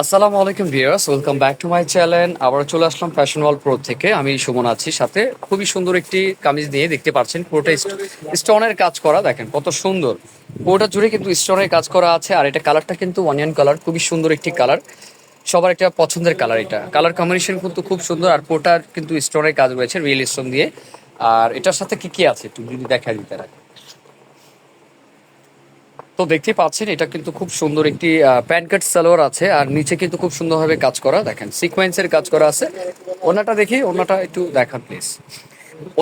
আসসালামু আলাইকুম viewers, welcome back to my channel. আবার চলে আসলাম ফ্যাশন ওয়াল প্রো থেকে। আমি সুমন আছি সাথে। খুবই সুন্দর একটি কামিজ নিয়ে দেখতে পাচ্ছেন, পুরোটা স্টোনের কাজ করা। দেখেন কত সুন্দর। পুরোটা জুড়ে কিন্তু স্টোনের কাজ করা আছে, আর এটা কালারটা কিন্তু অনিয়ন কালার খুবই সুন্দর একটি কালার সবার একটা পছন্দের কালার এটা। কালার কম্বিনেশন কিন্তু খুব সুন্দর, আর পুরোটার কিন্তু স্টোনের কাজ রয়েছে রিয়েল স্টোন দিয়ে। আর এটার সাথে কি কি আছে একটু যদি দেখা দিতে রাখি তো দেখতে পাচ্ছেন, এটা কিন্তু খুব সুন্দর একটি প্যান্ট কাট সালোয়ার আছে, আর নিচে কিন্তু খুব সুন্দরভাবে কাজ করা, দেখেন সিকোয়েন্সের কাজ করা আছে। ওনাটা দেখি ওনাটা একটু দেখান প্লিজ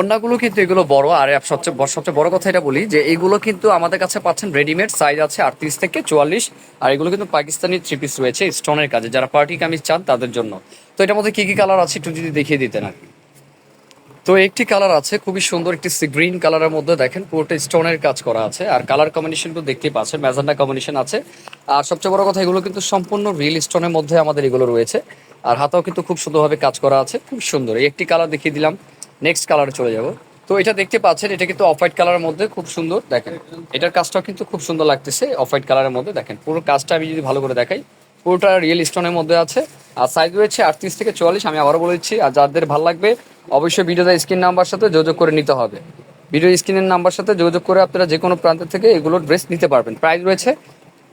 ওনাগুলো কিন্তু এগুলো বড়, আর সবচেয়ে সবচেয়ে বড় কথা এটা বলি যে, এগুলো কিন্তু আমাদের কাছে পাচ্ছেন রেডিমেড সাইজ আছে আটত্রিশ থেকে চুয়াল্লিশ, আর এগুলো কিন্তু পাকিস্তানি থ্রি পিস রয়েছে স্টোনের কাজে। যারা পার্টি কামিজ চান, তাদের জন্য। তো এটার মধ্যে কি কি কালার আছে, একটু যদি দেখিয়ে দিতেন আর কি। তো একটি কালার আছে, খুবই সুন্দর একটি গ্রিন কালারের মধ্যে দেখেন, পুরোটা স্টোনের কাজ করা আছে। আর কালার কম্বিনেশন তো দেখতেই পাচ্ছেন, ম্যাজেন্ডা কম্বিনেশন আছে। আর সবচেয়ে বড় কথা, এগুলো কিন্তু সম্পূর্ণ রিয়েল স্টোনের মধ্যে আমাদের এগুলো রয়েছে। আর হাতাও কিন্তু খুব সুন্দরভাবে কাজ করা আছে, খুব সুন্দর। এই একটি কালার দেখিয়ে দিলাম নেক্সট কালারে চলে যাব। তো এটা দেখতে পাচ্ছেন, এটা কিন্তু অফ হোয়াইট কালারের মধ্যে, খুব সুন্দর, দেখেন। এটার কাজটাও কিন্তু খুব সুন্দর লাগতেছে অফ হোয়াইট কালারের মধ্যে, দেখেন। পুরো কাজটা আমি যদি ভালো করে দেখাই, পুরোটা রিয়েল স্টোনের মধ্যে আছে। আর সাইজ রয়েছে আটত্রিশ থেকে চুয়াল্লিশ আমি আবারও বলে দিচ্ছি। আর যাদের ভালো লাগবে অবশ্যই ভিডিওতে স্ক্রিন নাম্বার সাথে যোগাযোগ করে নিতে হবে। ভিডিও স্ক্রিনের নাম্বার সাথে যোগাযোগ করে আপনারা যে কোনো প্রান্ত থেকে এগুলো ড্রেস নিতে পারবেন। প্রাইস রয়েছে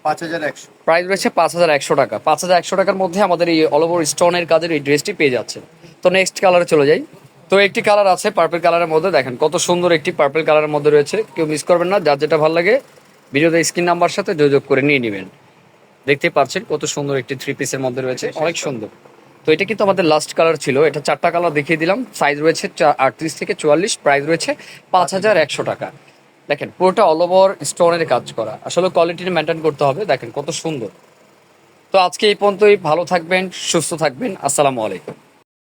পাঁচ হাজার একশো। প্রাইস রয়েছে পাঁচ হাজার একশো টাকা। পাঁচ হাজার একশো টাকার মধ্যে আমাদের এই অল ওভার স্টোনের কাজের এই ড্রেসটি পেয়ে যাচ্ছে তো নেক্সট কালারে চলে যাই। তো একটি কালার আছে পার্পল কালারের মধ্যে। দেখেন কত সুন্দর একটি পার্পেল কালারের মধ্যে রয়েছে। কেউ মিস করবেন না যার যেটা ভালো লাগে ভিডিওতে স্ক্রিন নাম্বার সাথে যোগাযোগ করে নিয়ে নেবেন। দেখতে পাচ্ছেন কত সুন্দর একটি থ্রি পিসের মধ্যে রয়েছে। অনেক সুন্দর। তো এটা কিন্তু আমাদের লাস্ট কালার ছিল। এটা চারটা কালার দেখিয়ে দিলাম। সাইজ রয়েছে আটত্রিশ থেকে চুয়াল্লিশ। প্রাইস রয়েছে পাঁচ হাজার একশো টাকা। দেখেন, পুরোটা অল ওভার স্টোনের কাজ করা। আসলে কোয়ালিটি মেনটেন করতে হবে। দেখেন কত সুন্দর। তো আজকে এই পর্যন্তই। ভালো থাকবেন, সুস্থ থাকবেন। আসসালামু আলাইকুম।